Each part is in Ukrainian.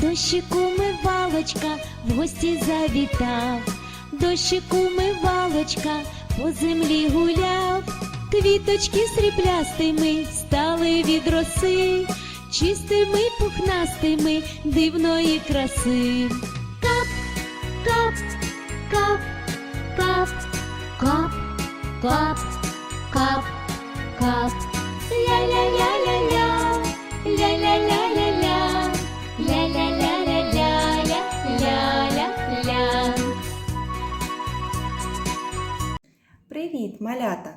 Дощику мивалочка в гості завітав, дощику мивалочка по землі гуляв, квіточки сріблястими стали від роси, чистими пухнастими дивної краси. Кап, кап, кап, кап, кап, кап, кап, кап. Привіт, малята!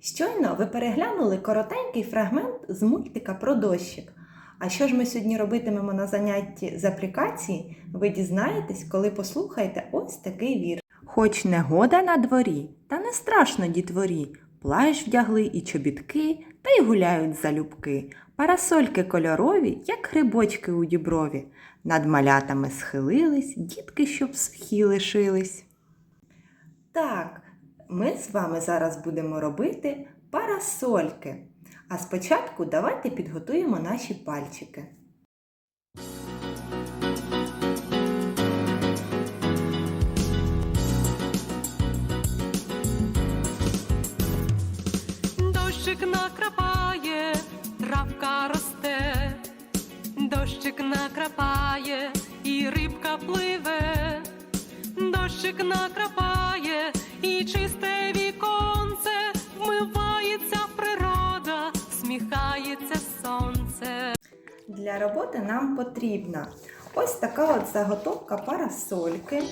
Щойно ви переглянули коротенький фрагмент з мультика про дощик. А що ж ми сьогодні робитимемо на занятті з аплікації, ви дізнаєтесь, коли послухаєте ось такий вір. Хоч негода на дворі, та не страшно дітворі. Плащ вдягли і чобітки, та й гуляють залюбки. Парасольки кольорові, як грибочки у діброві. Над малятами схилились, дітки, щоб сухі лишились. Так, ми з вами зараз будемо робити парасольки. А спочатку давайте підготуємо наші пальчики. Дощик накрапає, травка росте, дощик накрапає, і рибка пливе, дощик накрапає, і чисте сміхається сонце. Для роботи нам потрібна ось така от заготовка парасольки,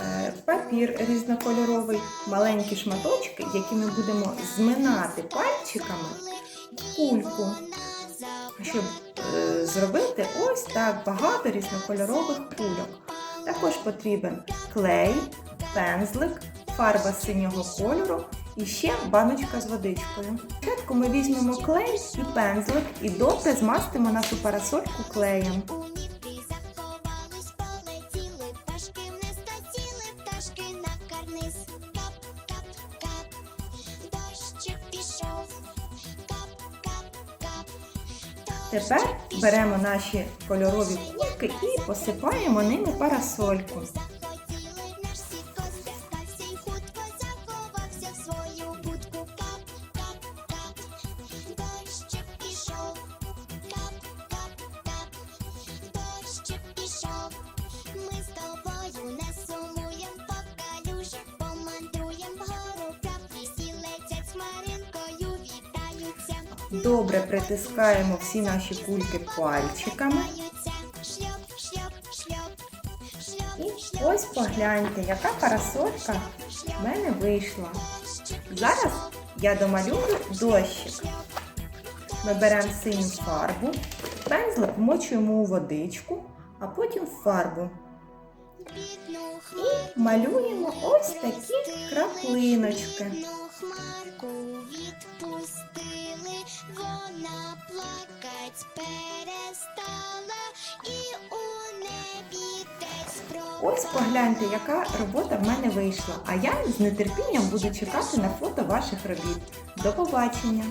е, папір різнокольоровий, маленькі шматочки, які ми будемо зминати пальчиками кульку, щоб е, зробити ось так багато різнокольорових кульок. Також потрібен клей, пензлик, фарба синього кольору і ще баночка з водичкою. Спочатку ми візьмемо клей і пензлик і добре змастимо нашу парасольку клеєм. Тепер беремо наші кольорові кульки і посипаємо ними парасольку. Тобою не сумуєм, по калюжах помандруєм вгору. Краплі сі летять з вітаються. Добре притискаємо всі наші кульки пальчиками. І ось погляньте, яка парасолька в мене вийшла. Зараз я домалюю дощик. Ми беремо синю фарбу, пензлик вмочуємо у водичку, а потім фарбу. І малюємо ось такі краплиночки. відпустили, вона плакать перестала, і у небі Ось погляньте, яка робота в мене вийшла. А я з нетерпінням буду чекати на фото ваших робіт. До побачення!